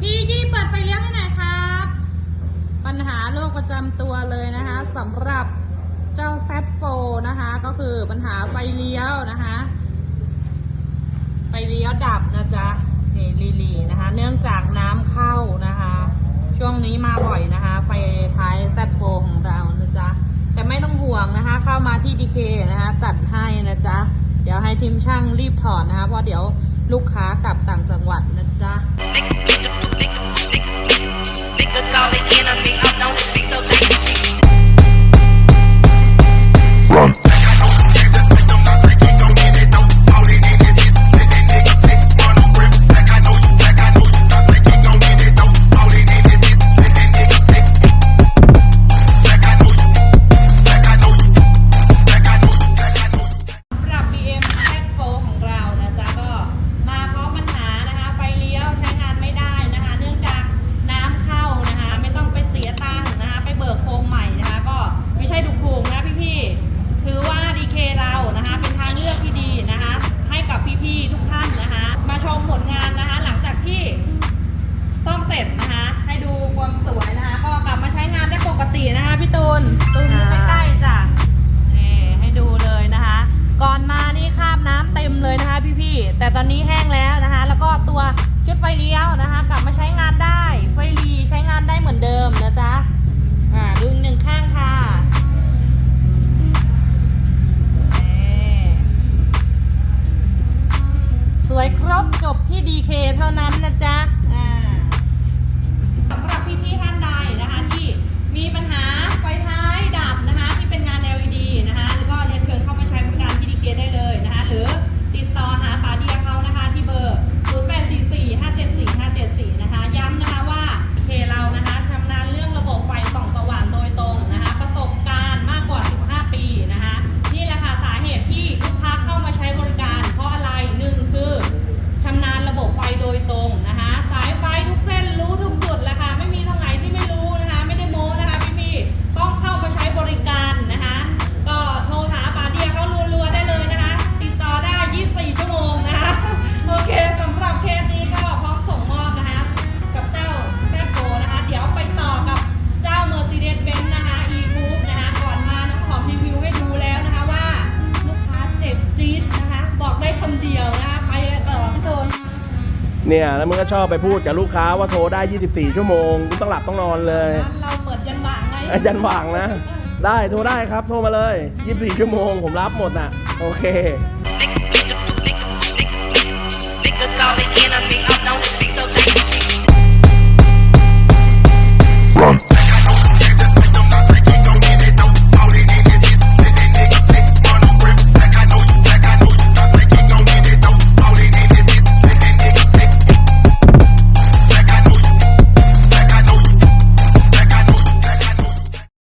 พี่ยี่เปิดไฟเลี้ยวให้หน่อยครับ ปัญหาโรคประจำตัวเลยนะคะสำหรับเจ้า Z4 นะคะ ก็คือปัญหาไฟเลี้ยวนะคะ ไฟเลี้ยวดับนะจ๊ะนี่ลีลีนะคะ เนื่องจากน้ำเข้านะคะ ช่วงนี้มาบ่อยนะคะ ไฟท้าย Z4 ของเรานะจ๊ะแต่ไม่ต้องห่วงนะคะ เข้ามาที่ดีเคนะคะจัดให้นะจ๊ะ เดี๋ยวให้ทีมช่างรีบถอดนะคะ เพราะเดี๋ยว ลูกค้ากลับต่างจังหวัดนะจ๊ะ วยครบจบที่ดีเท่านั้นนะจ๊ะ อ่าสำหรับพี่ๆท่านใดนะคะ เดียวนะคะไปต่อพี่โซนเนี่ย แล้วมึงก็ชอบไปพูดกับลูกค้าว่าโทรได้ 24 ชั่วโมงกูต้องหลับต้องนอนเลยร้านเราเปิดยันบ่างไงอาจารย์หว่างนะ ได้โทรได้ครับโทรมาเลย 24 ชั่วโมงผมรับหมดน่ะ โอเค Nigga call it enemy, I don't speak